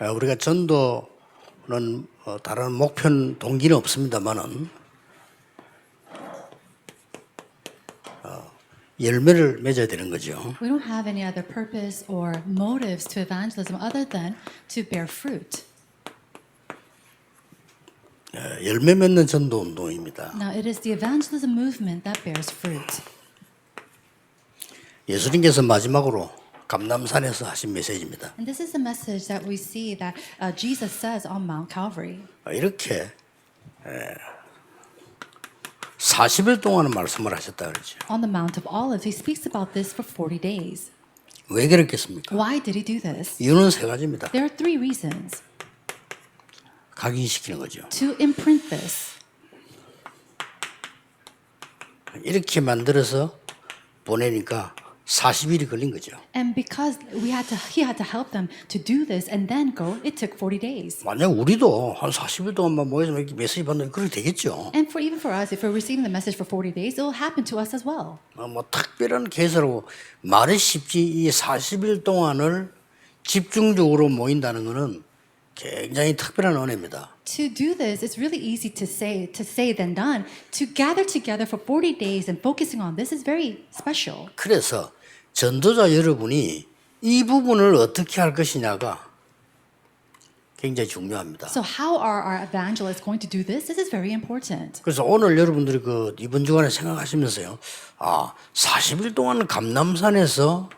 어, 우리가 전도는 어, 다른 목표는 동기는 없습니다만은 어, 열매를 맺어야 되는 거죠. We don't have any other purpose or motives to evangelism other than to bear fruit. 어, 열매 맺는 전도 운동입니다. Now, it is the evangelism movement that bears fruit. 예수님께서 마지막으로 감남산에서 하신 메시지입니다. And this is the message that we see that uh, Jesus says on Mount Calvary. 어, 이렇게 에, 40일 동안 말씀을 하셨다 그러죠. On the Mount of Olives, he speaks about this for 40 days. 왜 그랬겠습니까? Why did he do this? 이유는 세 가지입니다. There are three reasons 각인시키는 거죠. to imprint this. 이렇게 만들어서 보내니까 40일이 걸린 거죠. And because we had to, he had to help them to do this and then go, it took 40 days. 만약 우리도 한 40일 동안만 모여서 이렇게 메시지 받는 그렇게 되겠죠. And for even for us, if we're receiving the message for 40 days, it will happen to us as well. 어, 뭐 특별한 계획으로 말이 쉽지 이 40일 동안을 집중적으로 모인다는 것은 굉장히 특별한 은혜입니다. To do this, it's really easy to say, to say than done. To gather together for 40 days and focusing on this is very special. 그래서 전도자 여러분이 이 부분을 어떻게 할 것이냐가 굉장히 중요합니다. So how are our evangelists going to do this? This is very important. 그래서 오늘 여러분들이 그 이번 주간에 생각하시면서요. 아, 40일 동안 감남산에서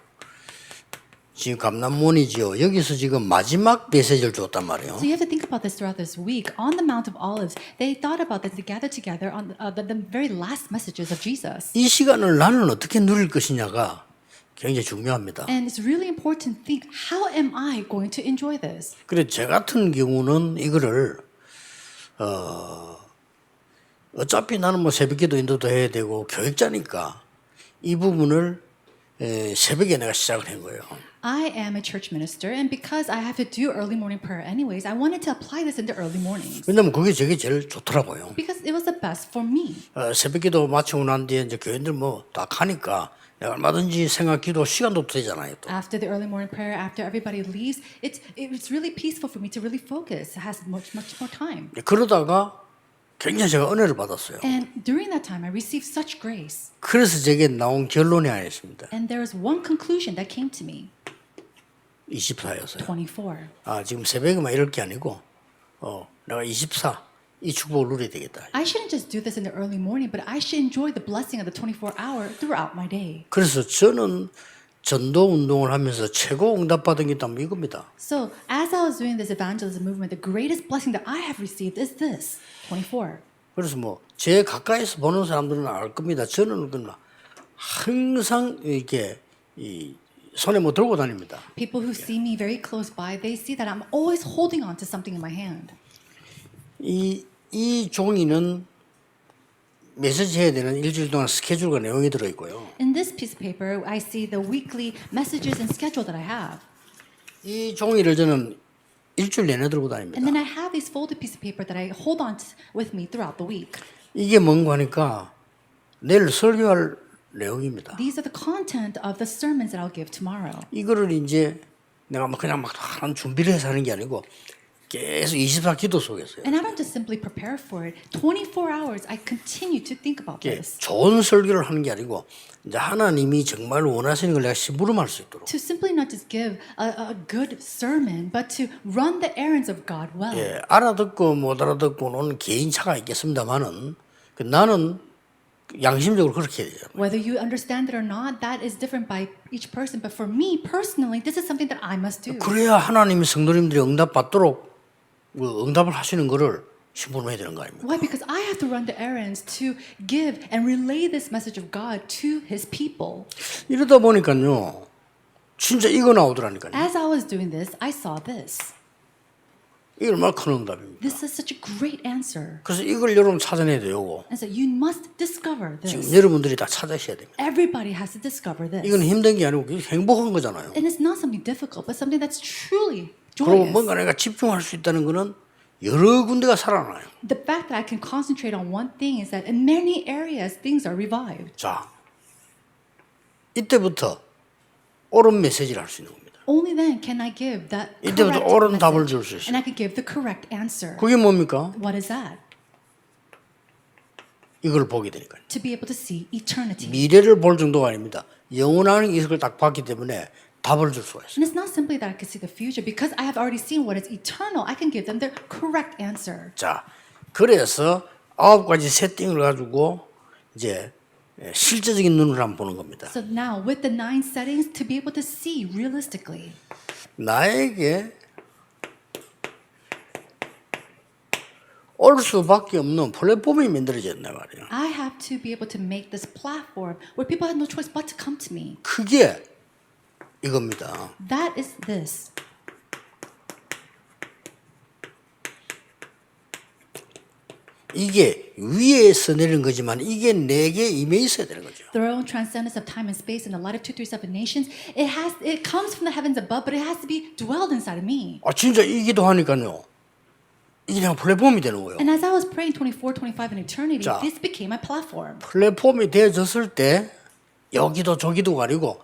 지금 감남원이지요. 여기서 지금 마지막 메시지를 줬단 말이에요. So you have to think about this throughout this week. On the Mount of Olives, they thought about this. They gathered together on uh, the, the very last messages of Jesus. 이 시간을 나는 어떻게 누릴 것이냐가 굉장히 중요합니다. And it's really important to think, how am I going to enjoy this? 그래 제 같은 경우는 이거를 어 어차피 나는 뭐 새벽기도 인도도 해야 되고 교육자니까 이 부분을 에, 새벽에 내가 시작을 한 거예요. I am a church minister, and because I have to do early morning prayer anyways, I wanted to apply this in the early mornings 왜냐면 그게 저게 제일 좋더라고요. because it was the best for me. 어, 새벽기도 마치고 난 뒤에 이제 교인들 뭐 다 가니까 얼마든지 생각 기도 시간도 되잖아요. 또. After the early morning prayer, after everybody leaves, it's it's really peaceful for me to really focus. It has much much more time. 그러다가 굉장히 제가 은혜를 받았어요. And during that time, I received such grace. 그래서 제게 나온 결론이 하나 있습니다. And there was one conclusion that came to me 24였어요. 24. 아, 지금 새벽에만 이럴 게 아니고, 어, 내가 24, 이 축복을 누려야 되겠다. I shouldn't just do this in the early morning, but I should enjoy the blessing of the 24 hour throughout my day. 그래서 저는 전도 운동을 하면서 최고 응답받은 게 있다면 이겁니다. So, as I was doing this evangelism movement, the greatest blessing that I have received is this 24. 그래서 뭐, 제 가까이서 보는 사람들은 알 겁니다. 저는 그냥 항상 이렇게, 이, 손에 뭐 들고 다닙니다. People who see me very close by, they see that I'm always holding on to something in my hand. 이, 이 종이는 메시지 해야 되는 일주일 동안 스케줄과 내용이 들어 있고요. In this piece of paper, I see the weekly messages and schedule that I have. 이 종이를 저는 일주일 내내 들고 다닙니다. And then I have these folded piece of paper that I hold on with me throughout the week. 이게 뭔가 하니까 내일 설교할 내용입니다. These are the content of the sermons that I'll give tomorrow. 이거를 이제 내가 막 그냥 막 하는 준비를 해서 하는 게 아니고 계속 24 기도 속에서요. And I don't just simply prepare for it. 24 hours, I continue to think about 이게 this. 좋은 설교를 하는 게 아니고 이제 하나님이 정말 원하시는 걸 내가 심부름할 수 있도록 To simply not just give a, a good sermon, but to run the errands of God well. 예, 알아듣고 못 알아듣고는 개인 차가 있겠습니다만은 그 나는 양심적으로 그렇게 해야 돼요. Whether you understand it or not, that is different by each person. But for me personally, this is something that I must do. 그래야 하나님이 성도님들이 응답 받도록 그 응답을 하시는 거를 심부름해야 되는 거 아닙니까? Why? Because I have to run the errands to give and relay this message of God to His people. 이러다 보니까요, 진짜 이거 나오더라니까요. As I was doing this, I saw this. 이게 얼마나 큰 응답입니까? This is such a great answer. 그래서 이걸 여러분 찾아내야 되고 And so you must discover 지금 this. 여러분들이 다 찾으셔야 됩니다. Everybody has to discover this. 이건 힘든 게 아니고 그게 행복한 거잖아요. And it's not something difficult, but something that's truly 그리고. 뭔가 내가 집중할 수 있다는 거는 여러 군데가 살아나요. The fact that I can concentrate on one thing is that in many areas things are revived. 자, 이때부터 옳은 메시지를 할 수 있는 겁니다. Only then can I give that 이때부터 옳은 답을. 줄 수 있어요. And I can give the correct answer. 그게 뭡니까? What is that? 이걸 보게 되니까요. To be able to see eternity. 미래를 볼 정도가 아닙니다. 영원한 이석을 딱 봤기 때문에 답을 줄 수가 있어요. And it's not simply that I can see the future because I have already seen what is eternal. I can give them the correct answer. 자, 그래서 아홉 가지 세팅을 가지고 이제 실제적인 눈을 한번 보는 겁니다. So now, with the nine settings, to be able to see realistically, 나에게 올 수밖에 없는 플랫폼이 만들어졌단 말이에요. I have to be able to make this platform where people have no choice but to come to me. 그게 이겁니다. That is this. 이게 위에서 내리는 거지만 이게 내게 임해 있어야 되는 거죠. Throne, transcendence of time and space, and the light of 237 nations, it has it comes from the heavens above, but it has to be dwelled inside of me. 아 진짜 이 기도 하니까요. 이게 그냥 플랫폼이 되는 거예요. And as I was praying 24, 25 in eternity, 자. this became my platform. 플랫폼이 되어졌을 때 여기도 저기도 가리고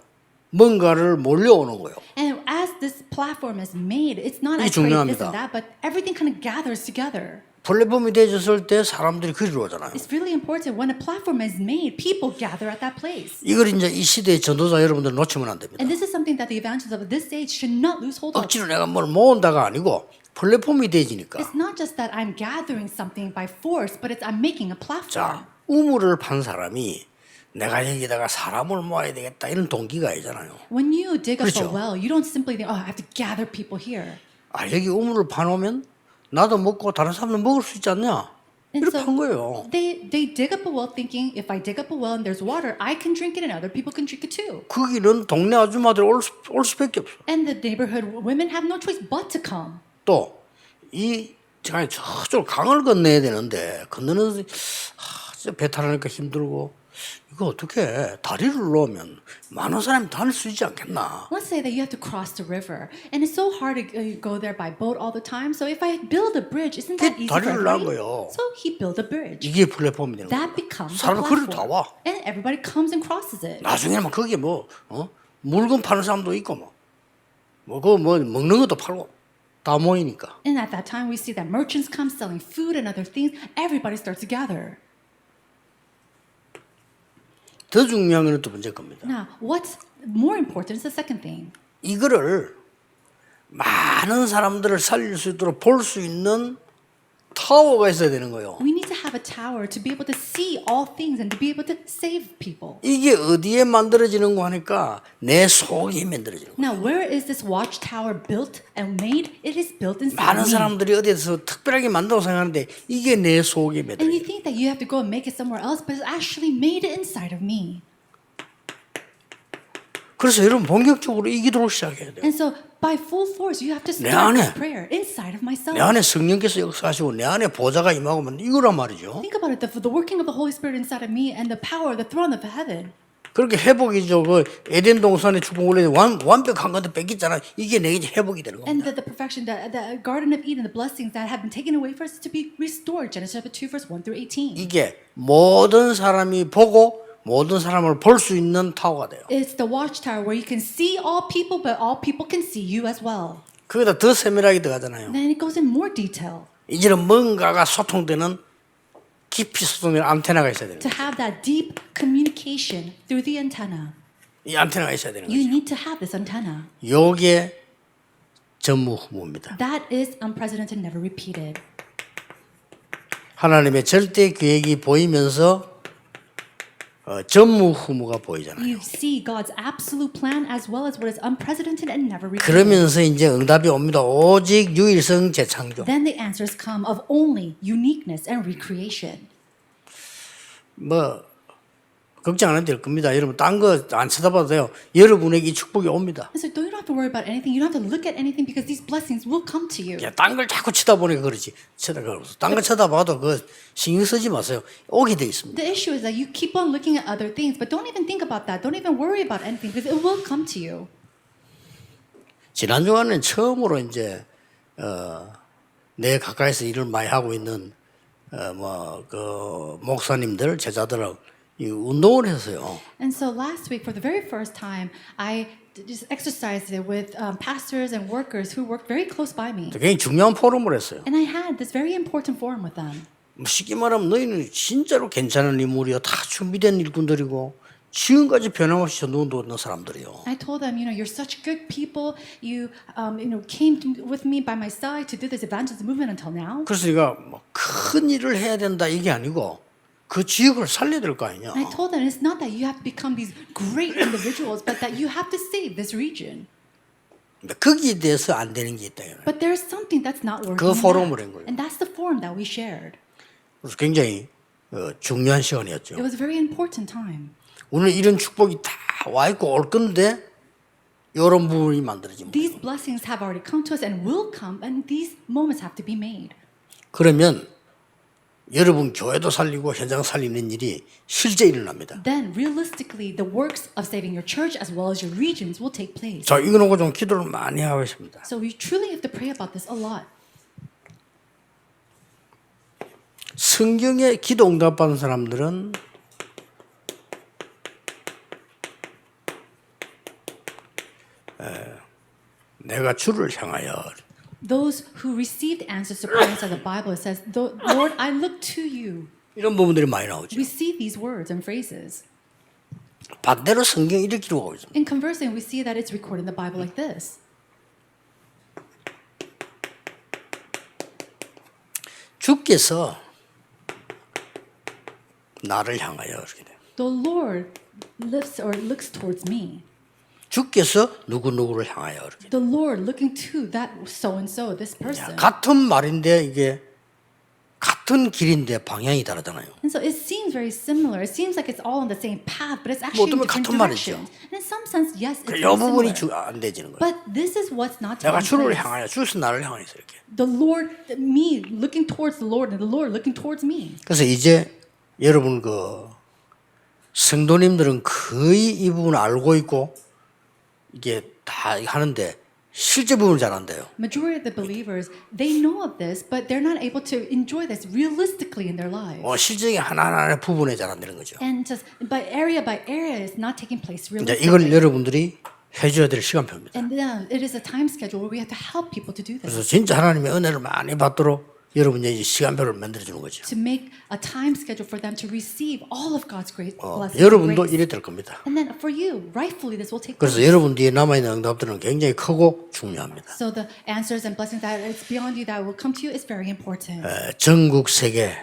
뭔가를 몰려오는 거예요. And as this platform is made, it's not 이게 I pray this 중요합니다. that, but everything kind of gathers together. 플랫폼이 되어졌을 때 사람들이 그리로 오잖아요. It's really important when a platform is made, people gather at that place. 이걸 이제 이 시대의 전도자 여러분들 놓치면 안 됩니다. And this is something that the evangelists of this age should not lose hold of. 억지로 내가 뭘 모은다가 아니고 플랫폼이 되지니까. It's not just that I'm gathering something by force, but it's I'm making a platform. 자, 우물을 판 사람이 내가 여기다가 사람을 모아야 되겠다 이런 동기가 아니잖아요. When you dig up 그렇죠. a well, you don't simply think, oh, I have to gather people here. 아 여기 우물을 파놓으면 나도 먹고 다른 사람도 먹을 수 있지 않냐? And 이렇게 판 거예요. they, they dig up a well thinking, if I dig up a well and there's water, I can drink it and other people can drink it too. 거기는 동네 아줌마들 올, 수- 올 수밖에 없어. And the neighborhood women have no choice but to come. 또이 제가 저쪽 강을 건너야 되는데 건너는 하, 진짜 배 타려니까 힘들고 이거 어떻게 다리를 놓으면 많은 사람이 다닐 수 있지 않겠나? Let's say that you have to cross the river, and it's so hard to uh, go there by boat all the time. So if I build a bridge, isn't that 그게 easy for 다리를 낳은 everybody? 거예요. So he built a bridge. 이게 플랫폼이 되는 거예요. That becomes a 사람 그리로 다 platform. 와. And everybody comes and crosses it. 나중에는 거기에 뭐 어? 물건 파는 사람도 있고 뭐 뭐그 뭐 먹는 것도 팔고 다 모이니까 And at that time, we see that merchants come selling food and other things. Everybody starts to gather. 더 중요한 거는 두 번째 겁니다. Now, what's more important is the second thing. 이거를 많은 사람들을 살릴 수 있도록 볼 수 있는 타워가 있어야 되는 거예요. We have a tower to be able to see all things and to be able to save people. 이게 어디에 만들어지는고 하니까 내 속이 만들어지는 거예요. Now, where is this watchtower built and made? It is built inside 많은 me. 사람들이 어디에서 특별하게 만들어 생각하는데 이게 내 속에 And 만들어져. you think that you have to go and make it somewhere else, but it's actually made it inside of me. 그래서 여러분 본격적으로 이 기도를 시작해야 돼요. And so, by full force, you have to 내 start 안에. this prayer inside of myself. 내 안에 성령께서 역사하시고 내 안에 보좌가 임하고면 이거란 말이죠. Think about it the, the working of the Holy Spirit inside of me and the power the throne of heaven. 그렇게 회복이죠. 그 에덴 동산의 축복 원래 완, 완벽한 건데 뺏겼잖아. 이게 내게 이제 회복이 되는 And 겁니다. the, the perfection, the, the Garden of Eden, the blessings that have been taken away for us to be restored. Genesis chapter 2, verse 1 through 18. 이게 모든 사람이 보고 모든 사람을 볼 수 있는 타워가 돼요. It's the watchtower where you can see all people, but all people can see you as well. 거기다 더 세밀하게 들어가잖아요. Then it goes in more detail 이제는 뭔가가 소통되는 깊이 소통되는 안테나가 있어야 되는 to 거예요. have that deep communication through the antenna. 이 안테나가 있어야 되는 You 거죠. need to have this antenna. 요게 전무후무입니다. That is unprecedented, never repeated. 하나님의 절대 계획이 보이면서 어, 전무후무가 보이잖아요. You see God's absolute plan as well as what is unprecedented and never repeated. 그러면서 이제 응답이 옵니다. 오직 유일성 재창조. Then the answers come of only uniqueness and recreation. 뭐 걱정 안 해도 될 겁니다. 여러분 딴 거 안 쳐다봐도 돼요. 여러분에게 이 축복이 옵니다. And so you don't have to worry about anything. You don't have to look at anything because these blessings will come to you. 딴걸 자꾸 쳐다보니까 그렇지. 쳐다보고 딴거 쳐다봐도 그 신경 쓰지 마세요. 오게 돼 있습니다. The issue is that you keep on looking at other things, but don't even think about that. Don't even worry about anything because it will come to you. 지난 주간은 처음으로 이제 어, 내 가까이서 일을 많이 하고 있는 어, 뭐그 목사님들 제자들하고 이 운동을 했어요. And so last week, for the very first time, I just exercised it with um, pastors and workers who worked very close by me. 굉장히 중요한 포럼을 했어요. And I had this very important forum with them. 뭐 쉽게 말하면 너희는 진짜로 괜찮은 인물이야. 다 준비된 일꾼들이고 지금까지 변함없이 전도도 얻는 사람들이요. I told them, you know, you're such good people. You, um, you know, came to, with me by my side to do this evangelism movement until now. 그래서 네가 뭐큰 일을 해야 된다 이게 아니고 그 지역을 살려야 될 거 아니냐. I told them it's not that you have to become these great individuals, but that you have to save this region. 근데 거기에 대해서 안 되는 게 있다. But there's something that's not working. 그 포럼을. 한 거예요. And that's the forum that we shared. 그래서 굉장히 어, 중요한 It 시간이었죠. was a very important time. 오늘 이런 축복이 다 와 있고 올 건데 이런 부분이 만들어집니다. These blessings have already come to us and will come, and these moments have to be made. 그러면 여러분 교회도 살리고 현장 살리는 일이 실제 일어납니다. Then, realistically, the works of saving your church as well as your regions will take place. 자, 이거 놓고 좀 기도를 많이 하고 있습니다. So we truly have to pray about this a lot. 성경에 기도 응답받은 사람들은 에, 내가 주를 향하여 Those who received answers to prayers of the Bible it says, "The- Lord, I look to you. 이런 부분들이 많이 나오죠. We see these words and phrases. 반대로 성경 이렇게 기록하고 있습니다. In conversing, we see that it's recorded in the Bible like this. 주께서 나를 향하여 이렇게 돼요. The Lord lifts or looks towards me. 주께서 누구 누구를 향하여 이렇게. The Lord looking to that so and so, this person. 같은 말인데 이게 같은 길인데 방향이 다르잖아요. And so it seems very similar. It seems like it's all on the same path, but it's actually in 어쩌면 different 같은 말이죠. directions. And in some sense, yes, it's 이 부분이 안 되지는 거예요. But this is what's not 내가 주를. 향하여 주께서 나를 향해서 이렇게. The Lord, me looking towards the Lord, and the Lord looking towards me. 그래서 이제 여러분 그 성도님들은 거의 이 부분을 알고 있고 이게 다 하는데 실제 부분을 잘 안 돼요. Majority of the believers, they know of this, but they're not able to enjoy this realistically in their lives. 어, 실제 하나하나 부분에 잘 안 되는 거죠. And just by area by area, it's not taking place 이제 이걸 realistically. 여러분들이 해줘야 될 시간표입니다. And then it is a time schedule where we have to help people to do this. 그래서 진짜 하나님의 은혜를 많이 받도록 여러분이 이제 시간표를 만들어 주는 거죠. To make a time schedule for them to receive all of God's great 어, blessings. and 여러분도 grace. 이래 될 겁니다. And then for you, rightfully, this will take 그래서 place. 여러분 뒤에 남아 있는 응답들은 굉장히 크고 중요합니다. So the answers and blessings that is beyond you that will come to you is very important. 에, 전국 세계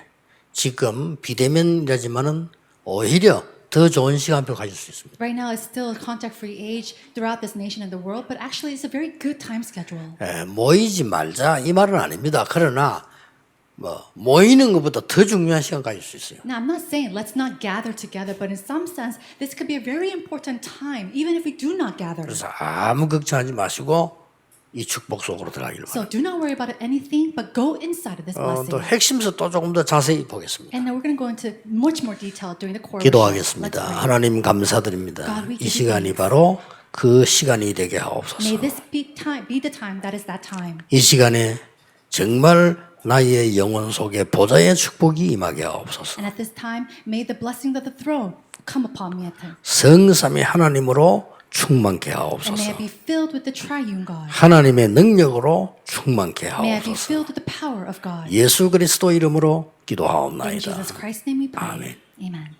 지금 비대면이라지만은 오히려 더 좋은 시간표 가질 수 있습니다. Right now, it's still a contact-free age throughout this nation and the world, but actually, it's a very good time schedule. 에, 모이지 말자 이 말은 아닙니다. 그러나 뭐 모이는 것보다 더 중요한 시간 가질 수 있어요. Now, I'm not saying let's not gather together, but in some sense, this could be a very important time, even if we do not gather. 그래서 아무 걱정하지 마시고 이 축복 속으로 들어가기를 바랍니다. So do not worry about anything, but go inside of this 어, blessing. 또 핵심에서 또 조금 더 자세히 보겠습니다. And then we're going to go into much more detail during the core. 기도하겠습니다. 하나님 감사드립니다. God, we 이 give you 시간이. 바로 그 시간이 되게 May 하옵소서. this be time, be the time that is that time. 이 시간에 정말 나의 영혼 속에 보좌의 축복이 임하게 하옵소서. And at this time, may the blessing of the throne come upon me at time. 성삼위 하나님으로 충만케 하옵소서. be filled with the triune God. 하나님의 능력으로 충만케 하옵소서. filled with the power of God. 예수 그리스도 이름으로 기도하옵나이다. Jesus Christ's name we pray. 아멘. Amen.